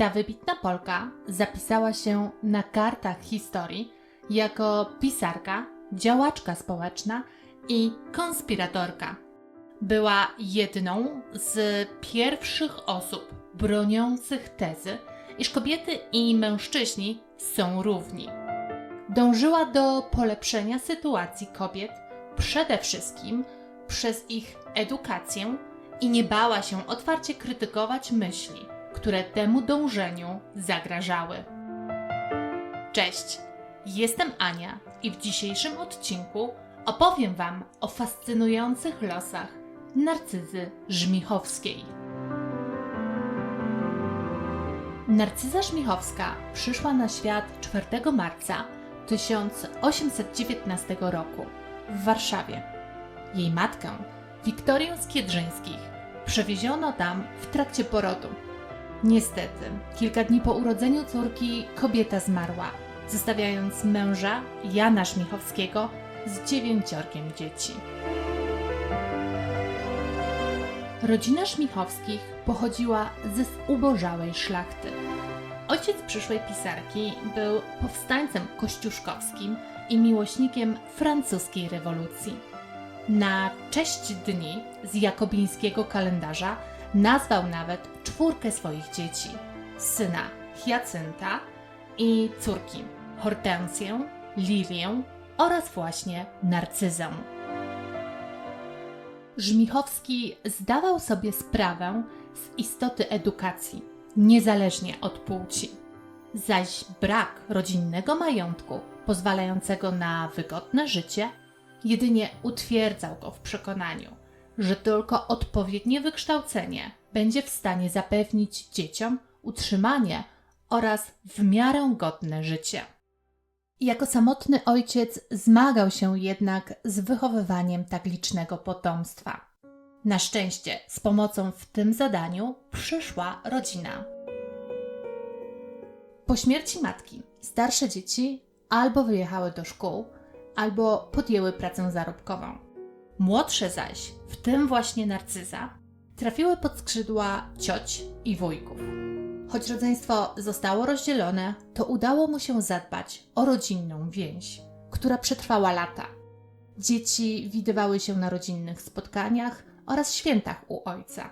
Ta wybitna Polka zapisała się na kartach historii jako pisarka, działaczka społeczna i konspiratorka. Była jedną z pierwszych osób broniących tezy, iż kobiety i mężczyźni są równi. Dążyła do polepszenia sytuacji kobiet przede wszystkim przez ich edukację i nie bała się otwarcie krytykować myśli, które temu dążeniu zagrażały. Cześć, jestem Ania i w dzisiejszym odcinku opowiem Wam o fascynujących losach Narcyzy Żmichowskiej. Narcyza Żmichowska przyszła na świat 4 marca 1819 roku w Warszawie. Jej matkę, Wiktorię Skiedrzyńskich, przewieziono tam w trakcie porodu. Niestety, kilka dni po urodzeniu córki kobieta zmarła, zostawiając męża Jana Żmichowskiego z dziewięciorkiem dzieci. Rodzina Żmichowskich pochodziła ze zubożałej szlachty. Ojciec przyszłej pisarki był powstańcem kościuszkowskim i miłośnikiem francuskiej rewolucji. Na cześć dni z jakobińskiego kalendarza nazwał nawet czwórkę swoich dzieci: syna Hiacynta i córki Hortensję, Lilię oraz właśnie Narcyzę. Żmichowski zdawał sobie sprawę z istoty edukacji, niezależnie od płci. Zaś brak rodzinnego majątku pozwalającego na wygodne życie jedynie utwierdzał go w przekonaniu, że tylko odpowiednie wykształcenie będzie w stanie zapewnić dzieciom utrzymanie oraz w miarę godne życie. Jako samotny ojciec zmagał się jednak z wychowywaniem tak licznego potomstwa. Na szczęście z pomocą w tym zadaniu przyszła rodzina. Po śmierci matki starsze dzieci albo wyjechały do szkół, albo podjęły pracę zarobkową. Młodsze zaś, w tym właśnie Narcyza, trafiły pod skrzydła cioć i wujków. Choć rodzeństwo zostało rozdzielone, to udało mu się zadbać o rodzinną więź, która przetrwała lata. Dzieci widywały się na rodzinnych spotkaniach oraz świętach u ojca.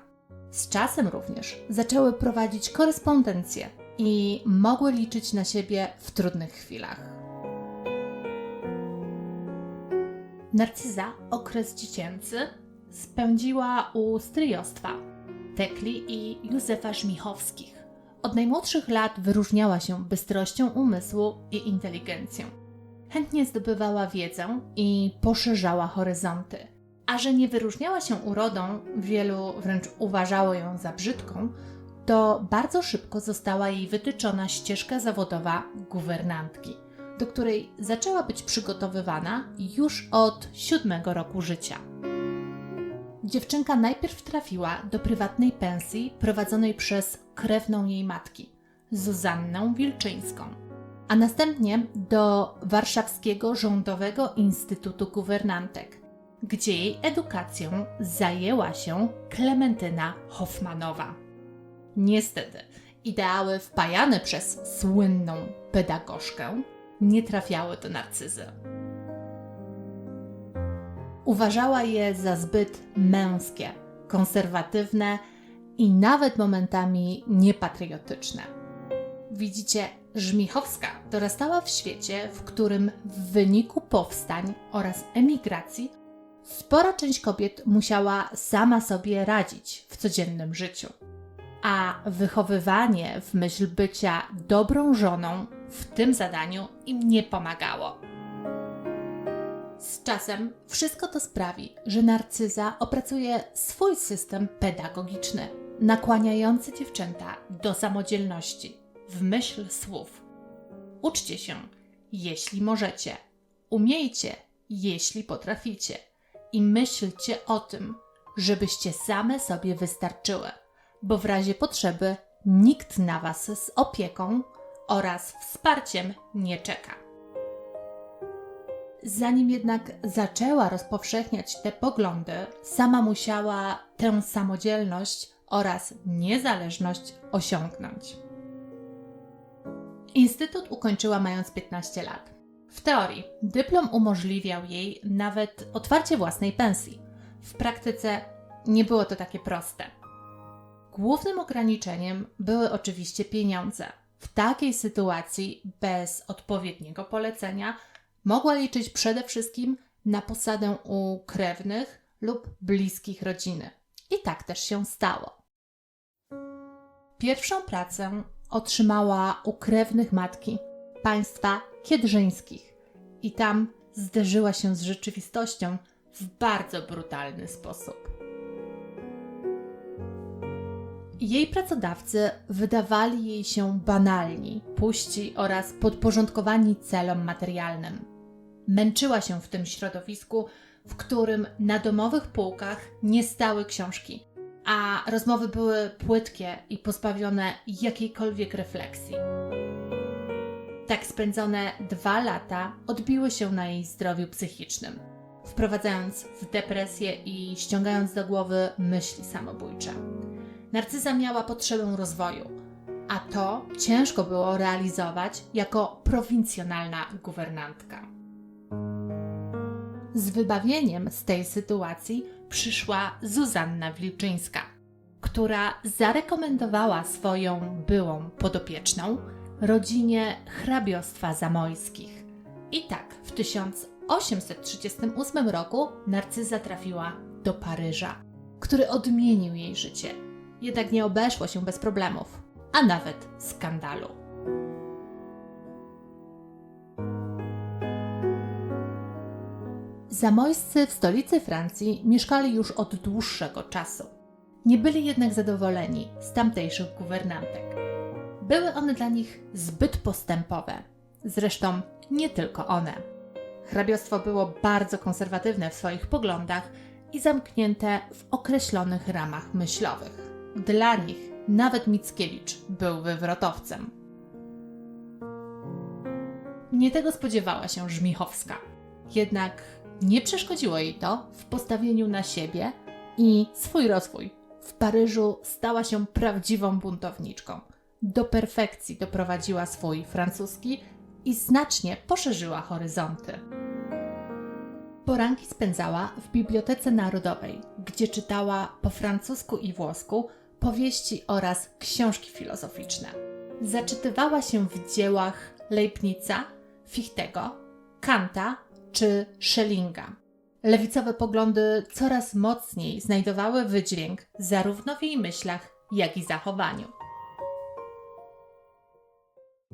Z czasem również zaczęły prowadzić korespondencję i mogły liczyć na siebie w trudnych chwilach. Narcyza okres dziecięcy spędziła u stryjostwa Tekli i Józefa Żmichowskich. Od najmłodszych lat wyróżniała się bystrością umysłu i inteligencją. Chętnie zdobywała wiedzę i poszerzała horyzonty. A że nie wyróżniała się urodą, wielu wręcz uważało ją za brzydką, to bardzo szybko została jej wytyczona ścieżka zawodowa guwernantki, do której zaczęła być przygotowywana już od siódmego roku życia. Dziewczynka najpierw trafiła do prywatnej pensji prowadzonej przez krewną jej matki, Zuzannę Wilczyńską, a następnie do Warszawskiego Rządowego Instytutu Guwernantek, gdzie jej edukacją zajęła się Klementyna Hoffmanowa. Niestety, ideały wpajane przez słynną pedagogzkę nie trafiały do narcyzy. Uważała je za zbyt męskie, konserwatywne i nawet momentami niepatriotyczne. Widzicie, Żmichowska dorastała w świecie, w którym w wyniku powstań oraz emigracji spora część kobiet musiała sama sobie radzić w codziennym życiu. A wychowywanie w myśl bycia dobrą żoną w tym zadaniu im nie pomagało. Z czasem wszystko to sprawi, że narcyza opracuje swój system pedagogiczny, nakłaniający dziewczęta do samodzielności w myśl słów. Uczcie się, jeśli możecie, umiejcie, jeśli potraficie, i myślcie o tym, żebyście same sobie wystarczyły, bo w razie potrzeby nikt na Was z opieką oraz wsparciem nie czeka. Zanim jednak zaczęła rozpowszechniać te poglądy, sama musiała tę samodzielność oraz niezależność osiągnąć. Instytut ukończyła mając 15 lat. W teorii dyplom umożliwiał jej nawet otwarcie własnej pensji. W praktyce nie było to takie proste. Głównym ograniczeniem były oczywiście pieniądze. W takiej sytuacji, bez odpowiedniego polecenia, mogła liczyć przede wszystkim na posadę u krewnych lub bliskich rodziny. I tak też się stało. Pierwszą pracę otrzymała u krewnych matki, państwa Kiedrzyńskich. I tam zderzyła się z rzeczywistością w bardzo brutalny sposób. Jej pracodawcy wydawali jej się banalni, puści oraz podporządkowani celom materialnym. Męczyła się w tym środowisku, w którym na domowych półkach nie stały książki, a rozmowy były płytkie i pozbawione jakiejkolwiek refleksji. Tak spędzone dwa lata odbiły się na jej zdrowiu psychicznym, wprowadzając w depresję i ściągając do głowy myśli samobójcze. Narcyza miała potrzebę rozwoju, a to ciężko było realizować jako prowincjonalna guwernantka. Z wybawieniem z tej sytuacji przyszła Zuzanna Wilczyńska, która zarekomendowała swoją byłą podopieczną rodzinie hrabiostwa zamojskich. I tak w 1838 roku Narcyza trafiła do Paryża, który odmienił jej życie. Jednak nie obeszło się bez problemów, a nawet skandalu. Zamojscy w stolicy Francji mieszkali już od dłuższego czasu. Nie byli jednak zadowoleni z tamtejszych guwernantek. Były one dla nich zbyt postępowe. Zresztą nie tylko one. Hrabiostwo było bardzo konserwatywne w swoich poglądach i zamknięte w określonych ramach myślowych. Dla nich nawet Mickiewicz był wywrotowcem. Nie tego spodziewała się Żmichowska. Jednak nie przeszkodziło jej to w postawieniu na siebie i swój rozwój. W Paryżu stała się prawdziwą buntowniczką. Do perfekcji doprowadziła swój francuski i znacznie poszerzyła horyzonty. Poranki spędzała w Bibliotece Narodowej, gdzie czytała po francusku i włosku powieści oraz książki filozoficzne. Zaczytywała się w dziełach Leibnica, Fichtego, Kanta czy Schellinga. Lewicowe poglądy coraz mocniej znajdowały wydźwięk zarówno w jej myślach, jak i zachowaniu.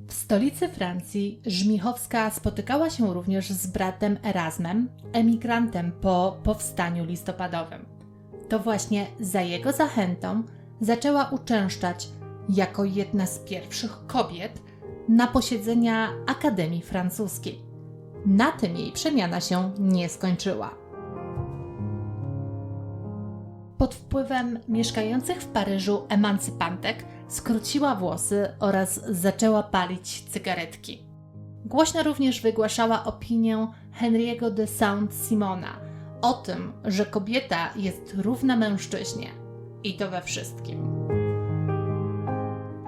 W stolicy Francji Żmichowska spotykała się również z bratem Erasmem, emigrantem po powstaniu listopadowym. To właśnie za jego zachętą zaczęła uczęszczać jako jedna z pierwszych kobiet na posiedzenia Akademii Francuskiej. Na tym jej przemiana się nie skończyła. Pod wpływem mieszkających w Paryżu emancypantek skróciła włosy oraz zaczęła palić cygaretki. Głośno również wygłaszała opinię Henry'ego de Saint-Simona o tym, że kobieta jest równa mężczyźnie i to we wszystkim.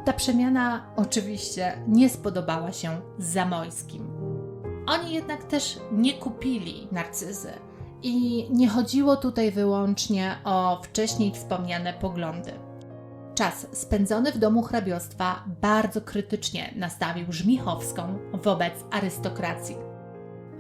Ta przemiana oczywiście nie spodobała się Zamojskim. Oni jednak też nie kupili narcyzy i nie chodziło tutaj wyłącznie o wcześniej wspomniane poglądy. Czas spędzony w domu hrabiostwa bardzo krytycznie nastawił Żmichowską wobec arystokracji.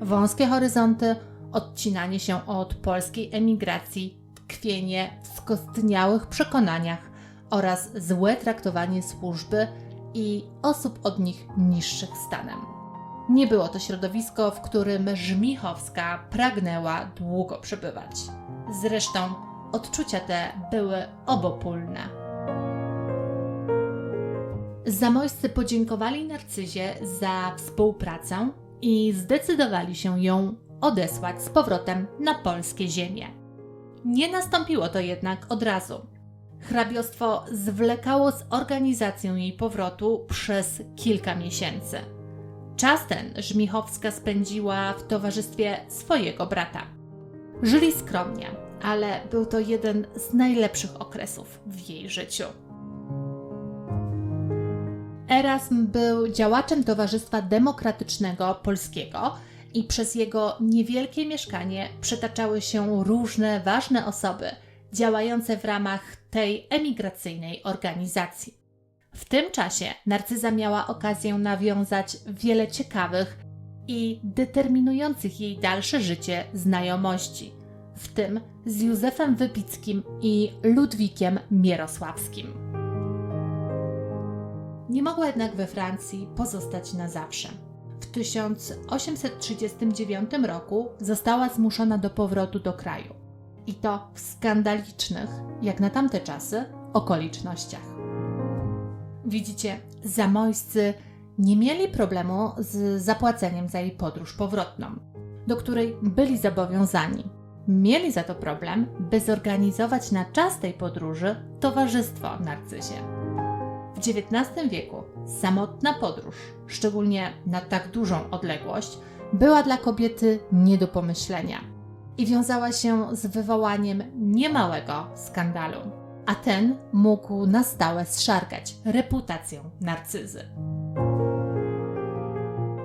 Wąskie horyzonty, odcinanie się od polskiej emigracji, tkwienie w skostniałych przekonaniach oraz złe traktowanie służby i osób od nich niższych stanem. Nie było to środowisko, w którym Żmichowska pragnęła długo przebywać. Zresztą odczucia te były obopólne. Zamojscy podziękowali Narcyzie za współpracę i zdecydowali się ją odesłać z powrotem na polskie ziemie. Nie nastąpiło to jednak od razu. Hrabiostwo zwlekało z organizacją jej powrotu przez kilka miesięcy. Czas ten Żmichowska spędziła w towarzystwie swojego brata. Żyli skromnie, ale był to jeden z najlepszych okresów w jej życiu. Erasm był działaczem Towarzystwa Demokratycznego Polskiego i przez jego niewielkie mieszkanie przetaczały się różne ważne osoby działające w ramach tej emigracyjnej organizacji. W tym czasie Narcyza miała okazję nawiązać wiele ciekawych i determinujących jej dalsze życie znajomości, w tym z Józefem Wypickim i Ludwikiem Mierosławskim. Nie mogła jednak we Francji pozostać na zawsze. W 1839 roku została zmuszona do powrotu do kraju. I to w skandalicznych, jak na tamte czasy, okolicznościach. Widzicie, zamojscy nie mieli problemu z zapłaceniem za jej podróż powrotną, do której byli zobowiązani. Mieli za to problem, by zorganizować na czas tej podróży towarzystwo Narcyzie. W XIX wieku samotna podróż, szczególnie na tak dużą odległość, była dla kobiety nie do pomyślenia i wiązała się z wywołaniem niemałego skandalu, a ten mógł na stałe zszargać reputację narcyzy.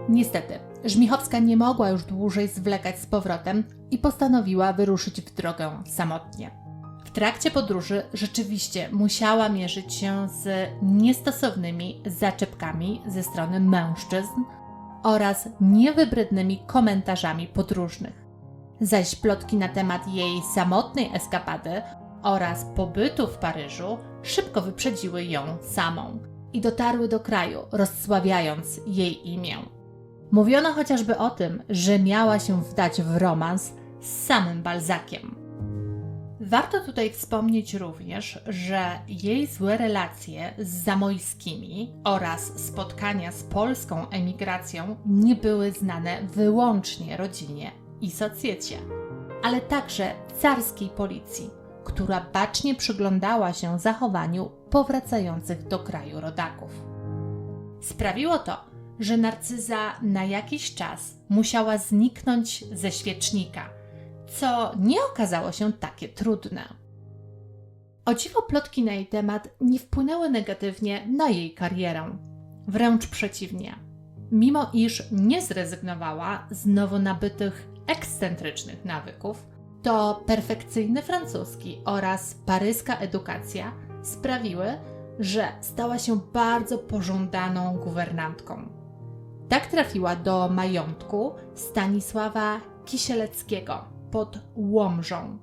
Niestety, Żmichowska nie mogła już dłużej zwlekać z powrotem i postanowiła wyruszyć w drogę samotnie. W trakcie podróży rzeczywiście musiała mierzyć się z niestosownymi zaczepkami ze strony mężczyzn oraz niewybrednymi komentarzami podróżnych. Zaś plotki na temat jej samotnej eskapady oraz pobytu w Paryżu szybko wyprzedziły ją samą i dotarły do kraju, rozsławiając jej imię. Mówiono chociażby o tym, że miała się wdać w romans z samym Balzakiem. Warto tutaj wspomnieć również, że jej złe relacje z zamojskimi oraz spotkania z polską emigracją nie były znane wyłącznie rodzinie i socjecie, ale także carskiej policji, która bacznie przyglądała się zachowaniu powracających do kraju rodaków. Sprawiło to, że narcyza na jakiś czas musiała zniknąć ze świecznika, co nie okazało się takie trudne. O dziwo plotki na jej temat nie wpłynęły negatywnie na jej karierę. Wręcz przeciwnie. Mimo iż nie zrezygnowała z nowo nabytych ekscentrycznych nawyków, to perfekcyjny francuski oraz paryska edukacja sprawiły, że stała się bardzo pożądaną guwernantką. Tak trafiła do majątku Stanisława Kisieleckiego pod Łomżą,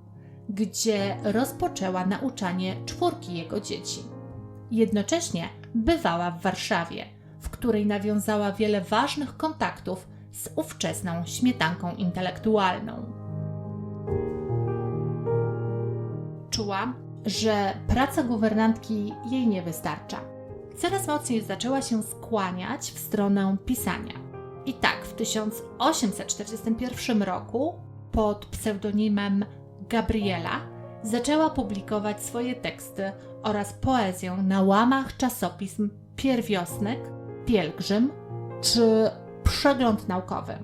gdzie rozpoczęła nauczanie czwórki jego dzieci. Jednocześnie bywała w Warszawie, w której nawiązała wiele ważnych kontaktów z ówczesną śmietanką intelektualną. Czuła, że praca guwernantki jej nie wystarcza. Coraz mocniej zaczęła się skłaniać w stronę pisania. I tak w 1841 roku pod pseudonimem Gabriela zaczęła publikować swoje teksty oraz poezję na łamach czasopism Pierwiosnek, Pielgrzym czy Przegląd Naukowy.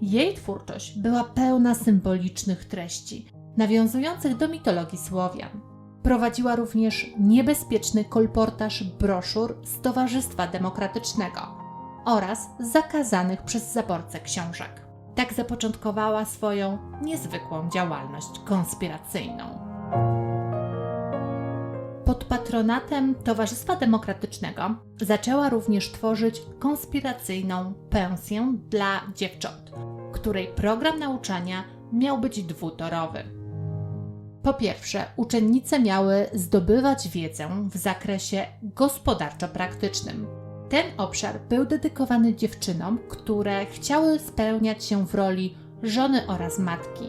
Jej twórczość była pełna symbolicznych treści, nawiązujących do mitologii Słowian. Prowadziła również niebezpieczny kolportaż broszur z Towarzystwa Demokratycznego oraz zakazanych przez zaborcę książek. Tak zapoczątkowała swoją niezwykłą działalność konspiracyjną. Pod patronatem Towarzystwa Demokratycznego zaczęła również tworzyć konspiracyjną pensję dla dziewcząt, której program nauczania miał być dwutorowy. Po pierwsze, uczennice miały zdobywać wiedzę w zakresie gospodarczo-praktycznym. Ten obszar był dedykowany dziewczynom, które chciały spełniać się w roli żony oraz matki.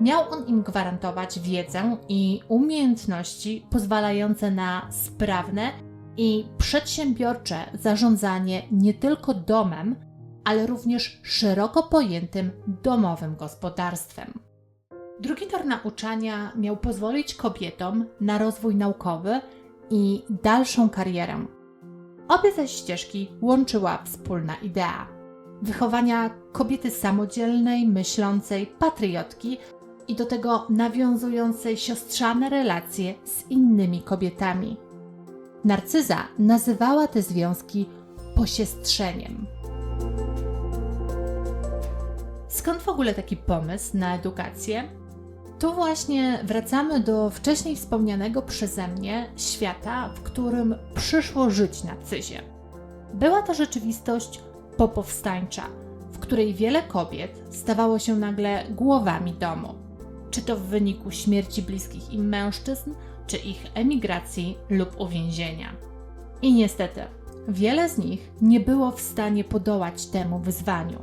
Miał on im gwarantować wiedzę i umiejętności pozwalające na sprawne i przedsiębiorcze zarządzanie nie tylko domem, ale również szeroko pojętym domowym gospodarstwem. Drugi tor nauczania miał pozwolić kobietom na rozwój naukowy i dalszą karierę. Obie zaś ścieżki łączyła wspólna idea wychowania kobiety samodzielnej, myślącej, patriotki i do tego nawiązującej siostrzane relacje z innymi kobietami. Narcyza nazywała te związki posiestrzeniem. Skąd w ogóle taki pomysł na edukację? Tu właśnie wracamy do wcześniej wspomnianego przeze mnie świata, w którym przyszło żyć narcyzie. Była to rzeczywistość popowstańcza, w której wiele kobiet stawało się nagle głowami domu. Czy to w wyniku śmierci bliskich im mężczyzn, czy ich emigracji lub uwięzienia. I niestety, wiele z nich nie było w stanie podołać temu wyzwaniu.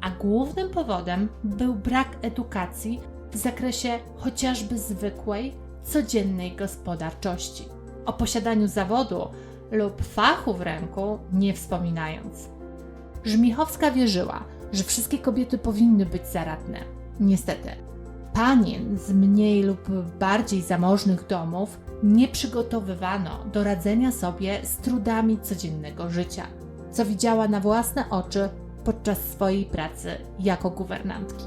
A głównym powodem był brak edukacji w zakresie chociażby zwykłej, codziennej gospodarczości. O posiadaniu zawodu lub fachu w ręku nie wspominając. Żmichowska wierzyła, że wszystkie kobiety powinny być zaradne. Niestety, panien z mniej lub bardziej zamożnych domów nie przygotowywano do radzenia sobie z trudami codziennego życia, co widziała na własne oczy podczas swojej pracy jako guwernantki.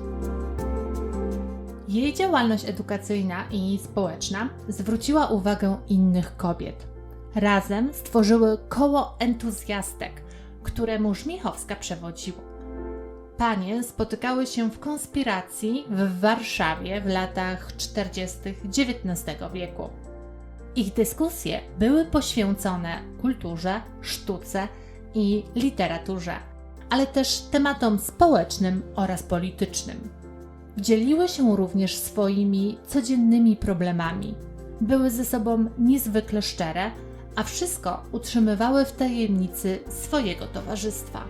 Jej działalność edukacyjna i społeczna zwróciła uwagę innych kobiet. Razem stworzyły koło entuzjastek, któremu Żmichowska przewodziła. Panie spotykały się w konspiracji w Warszawie w latach 40. XIX wieku. Ich dyskusje były poświęcone kulturze, sztuce i literaturze, ale też tematom społecznym oraz politycznym. Dzieliły się również swoimi codziennymi problemami. Były ze sobą niezwykle szczere, a wszystko utrzymywały w tajemnicy swojego towarzystwa.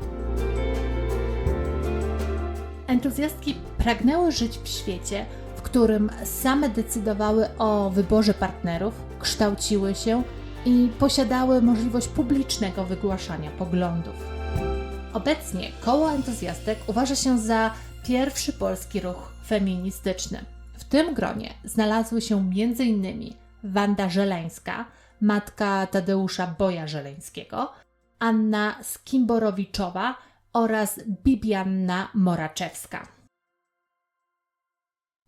Entuzjastki pragnęły żyć w świecie, w którym same decydowały o wyborze partnerów, kształciły się i posiadały możliwość publicznego wygłaszania poglądów. Obecnie koło entuzjastek uważa się za pierwszy polski ruch feministyczny. W tym gronie znalazły się m.in. Wanda Żeleńska, matka Tadeusza Boja Żeleńskiego, Anna Skimborowiczowa oraz Bibianna Moraczewska.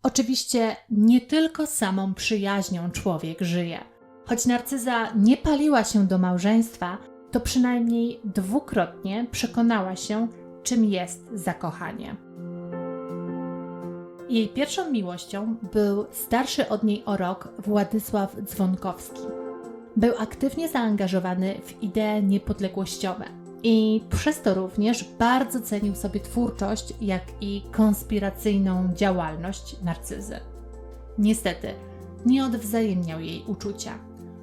Oczywiście nie tylko samą przyjaźnią człowiek żyje. Choć narcyza nie paliła się do małżeństwa, to przynajmniej dwukrotnie przekonała się, czym jest zakochanie. Jej pierwszą miłością był starszy od niej o rok Władysław Dzwonkowski. Był aktywnie zaangażowany w idee niepodległościowe i przez to również bardzo cenił sobie twórczość, jak i konspiracyjną działalność narcyzy. Niestety, nie odwzajemniał jej uczucia.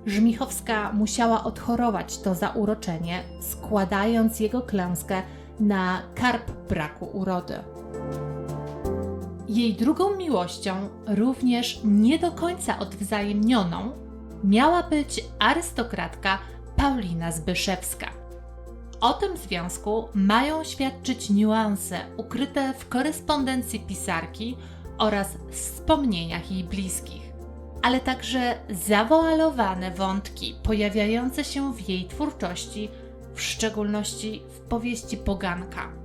Żmichowska musiała odchorować to zauroczenie, składając jego klęskę na karp braku urody. Jej drugą miłością, również nie do końca odwzajemnioną, miała być arystokratka Paulina Zbyszewska. O tym związku mają świadczyć niuanse ukryte w korespondencji pisarki oraz wspomnieniach jej bliskich, ale także zawoalowane wątki pojawiające się w jej twórczości, w szczególności w powieści Poganka.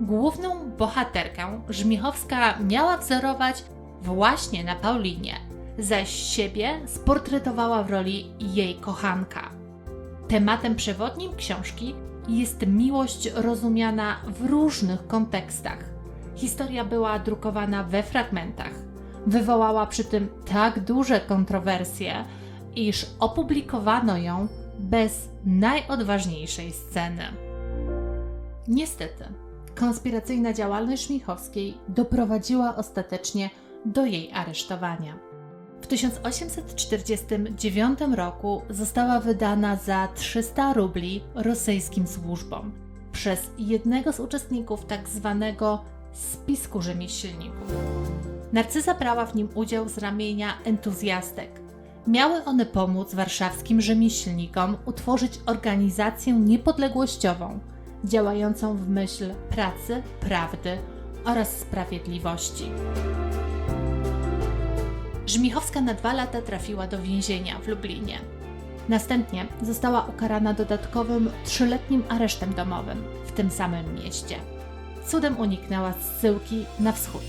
Główną bohaterkę Żmichowska miała wzorować właśnie na Paulinie, zaś siebie sportretowała w roli jej kochanka. Tematem przewodnim książki jest miłość rozumiana w różnych kontekstach. Historia była drukowana we fragmentach. Wywołała przy tym tak duże kontrowersje, iż opublikowano ją bez najodważniejszej sceny. Niestety, konspiracyjna działalność Michowskiej doprowadziła ostatecznie do jej aresztowania. W 1849 roku została wydana za 300 rubli rosyjskim służbom przez jednego z uczestników. Tak spisku rzemieślników. Narcyza brała w nim udział z ramienia entuzjastek. Miały one pomóc warszawskim rzemieślnikom utworzyć organizację niepodległościową, działającą w myśl pracy, prawdy oraz sprawiedliwości. Żmichowska na dwa lata trafiła do więzienia w Lublinie. Następnie została ukarana dodatkowym trzyletnim aresztem domowym w tym samym mieście. Cudem uniknęła zsyłki na wschód.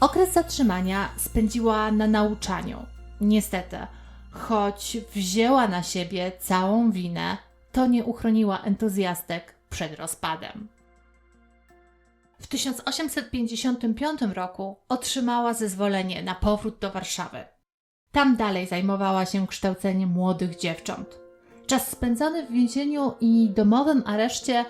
Okres zatrzymania spędziła na nauczaniu. Niestety, choć wzięła na siebie całą winę, to nie uchroniła entuzjastek przed rozpadem. W 1855 roku otrzymała zezwolenie na powrót do Warszawy. Tam dalej zajmowała się kształceniem młodych dziewcząt. Czas spędzony w więzieniu i domowym areszcie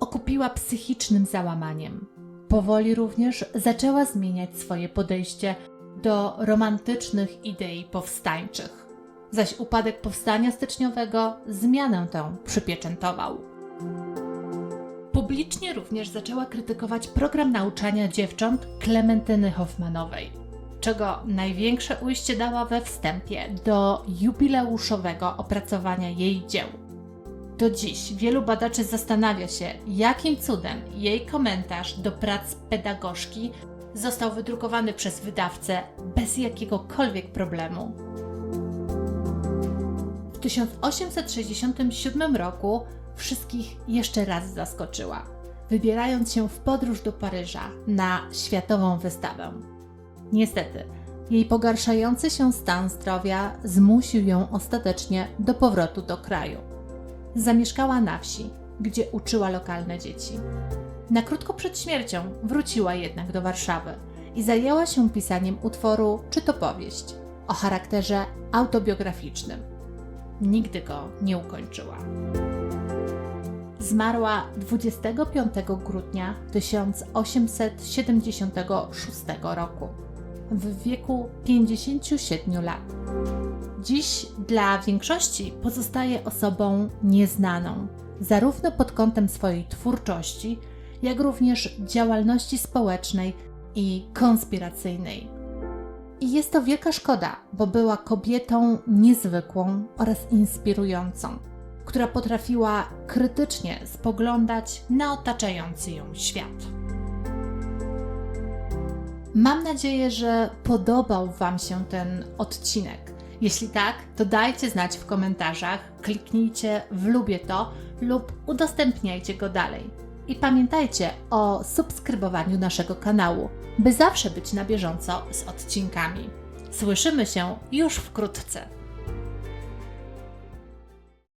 okupiła psychicznym załamaniem. Powoli również zaczęła zmieniać swoje podejście do romantycznych idei powstańczych. Zaś upadek powstania styczniowego zmianę tę przypieczętował. Publicznie również zaczęła krytykować program nauczania dziewcząt Klementyny Hoffmanowej, czego największe ujście dała we wstępie do jubileuszowego opracowania jej dzieł. Do dziś wielu badaczy zastanawia się, jakim cudem jej komentarz do prac pedagogzki został wydrukowany przez wydawcę bez jakiegokolwiek problemu. W 1867 roku wszystkich jeszcze raz zaskoczyła, wybierając się w podróż do Paryża na światową wystawę. Niestety, jej pogarszający się stan zdrowia zmusił ją ostatecznie do powrotu do kraju. Zamieszkała na wsi, gdzie uczyła lokalne dzieci. Na krótko przed śmiercią wróciła jednak do Warszawy i zajęła się pisaniem utworu czy to powieść o charakterze autobiograficznym. Nigdy go nie ukończyła. Zmarła 25 grudnia 1876 roku w wieku 57 lat. Dziś dla większości pozostaje osobą nieznaną, zarówno pod kątem swojej twórczości, jak również działalności społecznej i konspiracyjnej. I jest to wielka szkoda, bo była kobietą niezwykłą oraz inspirującą, która potrafiła krytycznie spoglądać na otaczający ją świat. Mam nadzieję, że podobał Wam się ten odcinek. Jeśli tak, to dajcie znać w komentarzach, kliknijcie w lubię to lub udostępniajcie go dalej. I pamiętajcie o subskrybowaniu naszego kanału, by zawsze być na bieżąco z odcinkami. Słyszymy się już wkrótce.